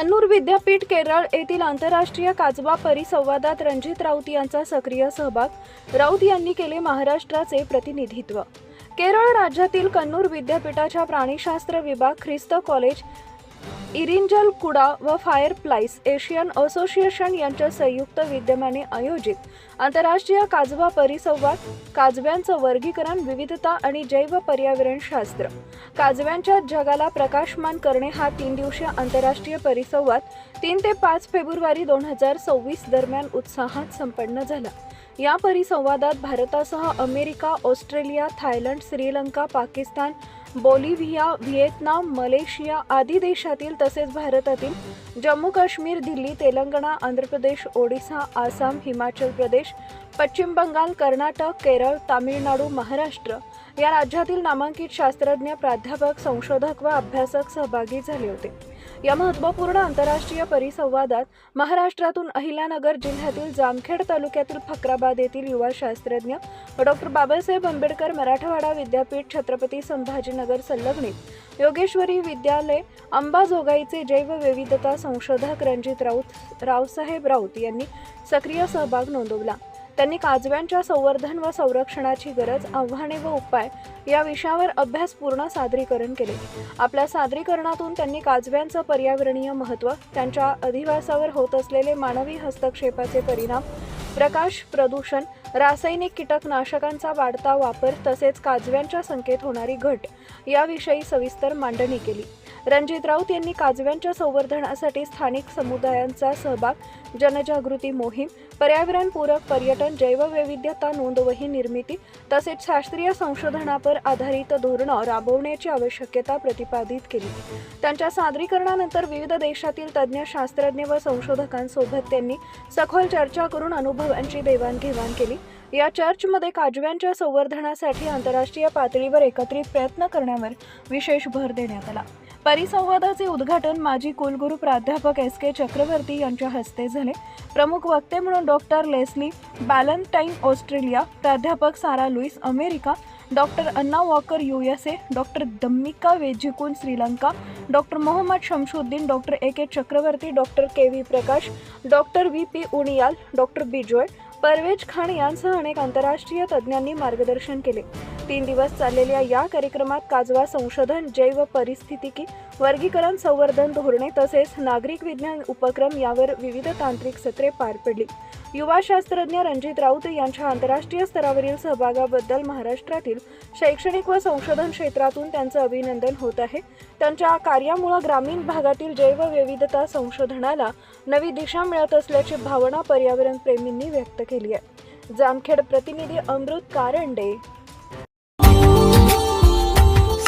कन्नूर विद्यापीठ केरळ येथील आंतरराष्ट्रीय काजवा परिसंवादात रणजित राऊत यांचा सक्रिय सहभाग राऊत यांनी केले महाराष्ट्राचे प्रतिनिधित्व. केरळ राज्यातील कन्नूर विद्यापीठाच्या प्राणीशास्त्र विभाग ख्रिस्त कॉलेज इरिंजल कुडा व फायर प्लाईस एशियन असोसिएशन यांच्या संयुक्त विद्यमाने आयोजित आंतरराष्ट्रीय काजवा परिसंवाद काजव्यांचं वर्गीकरण विविधता आणि जैव पर्यावरण शास्त्र. काजव्यांच्या जगाला प्रकाशमान करणे हा तीन दिवसीय आंतरराष्ट्रीय परिसंवाद. तीन ते पाच फेब्रुवारी दोन हजार सव्वीस दरम्यान उत्साहात संपन्न झाला. या परिसंवादात भारतासह America Australia Thailand Sri Lanka Pakistan Bolivia Vietnam Malaysia आदी देशातील तसेच भारतातील जम्मू काश्मीर दिल्ली तेलंगणा आंध्र प्रदेश ओडिसा आसाम हिमाचल प्रदेश पश्चिम बंगाल कर्नाटक केरळ तामिळनाडू महाराष्ट्र या राज्यातील नामांकित शास्त्रज्ञ प्राध्यापक संशोधक व अभ्यासक सहभागी झाले होते. या महत्त्वपूर्ण आंतरराष्ट्रीय परिसंवादात महाराष्ट्रातून अहिल्यानगर जिल्ह्यातील जामखेड तालुक्यातील फकराबाद येथील युवा शास्त्रज्ञ डॉक्टर बाबासाहेब आंबेडकर मराठवाडा विद्यापीठ छत्रपती संभाजीनगर संलग्नित योगेश्वरी विद्यालय अंबाजोगाईचे जैवविविधता संशोधक रणजित राऊत रावसाहेब राऊत यांनी सक्रिय सहभाग नोंदवला. त्यांनी काजव्यांच्या संवर्धन व संरक्षणाची गरज आव्हाने व उपाय या विषयावर अभ्यासपूर्ण सादरीकरण केले. आपल्या सादरीकरणातून त्यांनी काजव्यांचं पर्यावरणीय महत्त्व त्यांच्या अधिवासावर होत असलेले मानवी हस्तक्षेपाचे परिणाम प्रकाश प्रदूषण रासायनिक कीटकनाशकांचा वाढता वापर तसेच काजव्यांच्या संख्येत होणारी घट याविषयी सविस्तर मांडणी केली. रणजित राऊत यांनी काजव्यांच्या संवर्धनासाठी स्थानिक समुदायांचा सहभाग जनजागृती मोहीम पर्यावरणपूरक पर्यटन जैववैविध्यता नोंदवही निर्मिती तसेच शास्त्रीय संशोधनावर आधारित धोरणं राबवण्याची आवश्यकता प्रतिपादित केली. त्यांच्या सादरीकरणानंतर विविध देशातील तज्ज्ञ शास्त्रज्ञ व संशोधकांसोबत त्यांनी सखोल चर्चा करून अनुभवांची देवाणघेवाण केली. या चर्चमध्ये काजव्यांच्या संवर्धनासाठी आंतरराष्ट्रीय पातळीवर एकत्रित प्रयत्न करण्यावर विशेष भर देण्यात आला. परिसंवादाचे उद्घाटन माजी कुलगुरू प्राध्यापक एस के चक्रवर्ती यांच्या हस्ते झाले. प्रमुख वक्ते म्हणून डॉक्टर लेस्ली बॅलंटाईन ऑस्ट्रेलिया. प्राध्यापक Sarah Lewis America. Doctor Anna Walker U S A. Doctor Dammika Wijekoon Sri Lanka. Doctor Mohammad Shamshuddin doctor A K Chakravarthy doctor K V Prakash. Doctor V P Uniyal doctor Bijoy. Parvez Khan यांसह अनेक आंतरराष्ट्रीय तज्ज्ञांनी मार्गदर्शन केले. तीन दिवस चाललेल्या या कार्यक्रमात काजवा संशोधन जैव परिस्थितिकी वर्गीकरण संवर्धन धोरणे तसेच नागरिक विज्ञान उपक्रम यावर विविध तांत्रिक सत्रे पार पडली. युवा शास्त्रज्ञ रणजित राऊत यांच्या आंतरराष्ट्रीय स्तरावरील सहभागाबद्दल महाराष्ट्रातील शैक्षणिक व संशोधन क्षेत्रातून त्यांचं अभिनंदन होत आहे. त्यांच्या कार्यामुळे ग्रामीण भागातील जैवविविधता संशोधनाला नवी दिशा मिळत असल्याची भावना पर्यावरण प्रेमींनी व्यक्त केली आहे. जामखेड प्रतिनिधी अमृत कारंडे